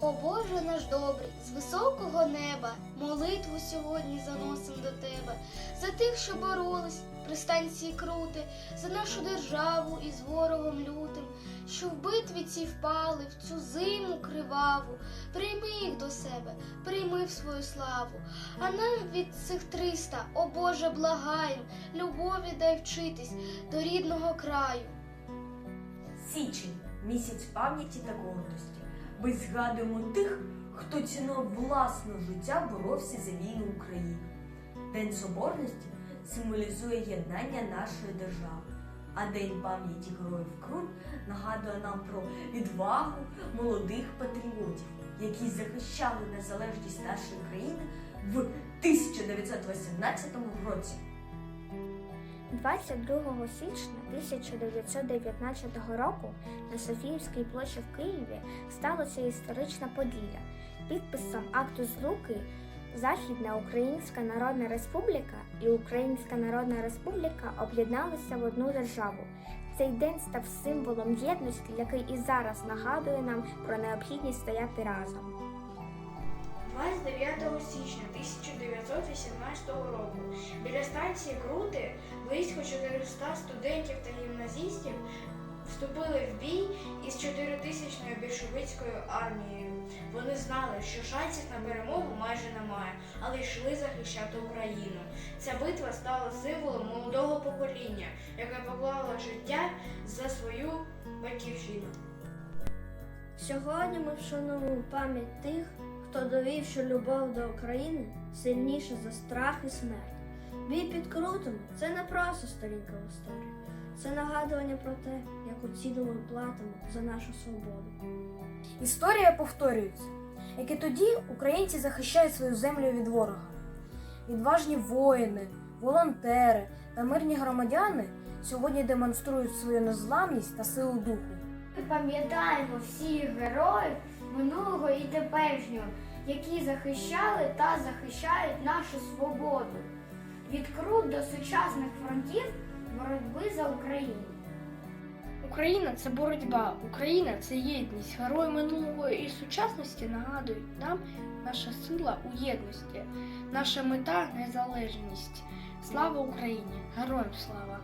О Боже наш добрий, з високого неба молитву сьогодні заносим до тебе, за тих, що боролись при станції крути, за нашу державу із ворогом лютим, що в битві ці впали в цю зиму криваву. Прийми їх до себе, прийми в свою славу. А нам від цих триста, о Боже, благаєм, любові дай вчитись до рідного краю. Січень місяць пам'яті та гордості. Ми згадуємо тих, хто ціною власного життя боровся за вільну Україну. День Соборності символізує єднання нашої держави, а День пам'яті героїв Крут нагадує нам про відвагу молодих патріотів, які захищали незалежність нашої країни в 1918 році. 22 січня 1919 року на Софіївській площі в Києві сталася історична подія. Підписом акту злуки Західна Українська Народна Республіка і Українська Народна Республіка об'єдналися в одну державу. Цей день став символом єдності, який і зараз нагадує нам про необхідність стояти разом. 29 січня 1918 року біля станції Крути близько 400 студентів та гімназістів вступили в бій із 4000-ю більшовицькою армією. Вони знали, що шансів на перемогу майже немає, але йшли захищати Україну. Ця битва стала символом молодого покоління, яке поклало життя за свою батьківщину. Сьогодні ми вшановуємо пам'ять тих, хто довів, що любов до України сильніша за страх і смерть. Бій під крутом це не просто сторінка в історії, це нагадування про те, яку ціну ми платимо за нашу свободу. Історія повторюється, як і тоді українці захищають свою землю від ворога. Відважні воїни, волонтери та мирні громадяни сьогодні демонструють свою незламність та силу духу. Ми пам'ятаємо всіх героїв минулого і теперішнього, які захищали та захищають нашу свободу. Від крут до сучасних фронтів боротьби за Україну. Україна це боротьба, Україна це єдність. Герої минулого і сучасності нагадують нам наша сила у єдності, наша мета незалежність. Слава Україні! Героям слава!